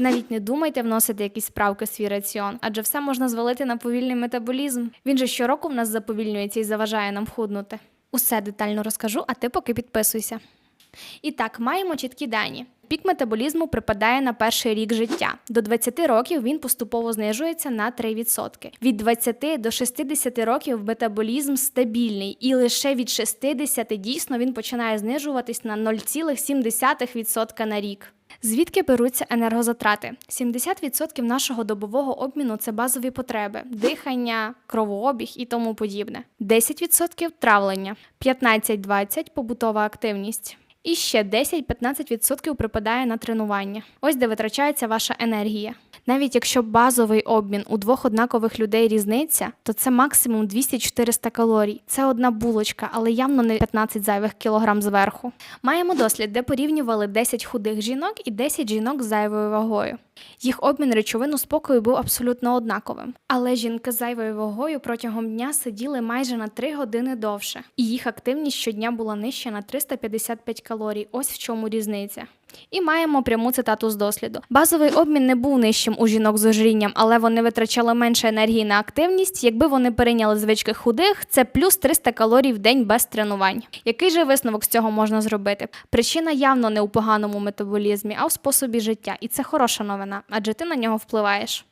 Навіть не думайте вносити якісь справки в свій раціон, адже все можна звалити на повільний метаболізм. Він же щороку в нас заповільнюється і заважає нам худнути. Усе детально розкажу, а ти поки підписуйся. І так, маємо чіткі дані. Пік метаболізму припадає на перший рік життя. До 20 років він поступово знижується на 3%. Від 20 до 60 років метаболізм стабільний, і лише від 60 дійсно він починає знижуватись на 0,7% на рік. Звідки беруться енергозатрати? 70% нашого добового обміну це базові потреби: дихання, кровообіг і тому подібне. 10% травлення, 15-20% побутова активність. І ще 10-15% припадає на тренування. Ось де витрачається ваша енергія. Навіть якщо базовий обмін у двох однакових людей різниця, то це максимум 200-400 калорій. Це одна булочка, але явно не 15 зайвих кілограм зверху. Маємо дослід, де порівнювали 10 худих жінок і 10 жінок з зайвою вагою. Їх обмін речовин у спокою був абсолютно однаковим. Але жінки з зайвою вагою протягом дня сиділи майже на 3 години довше, і їх активність щодня була нижча на 355 калорій. Ось в чому різниця. І маємо пряму цитату з досліду. Базовий обмін не був нижчим у жінок з ожирінням, але вони витрачали менше енергії на активність. Якби вони перейняли звички худих, це плюс 300 калорій в день без тренувань. Який же висновок з цього можна зробити? Причина явно не у поганому метаболізмі, а у способі життя. І це хороша новина, адже ти на нього впливаєш.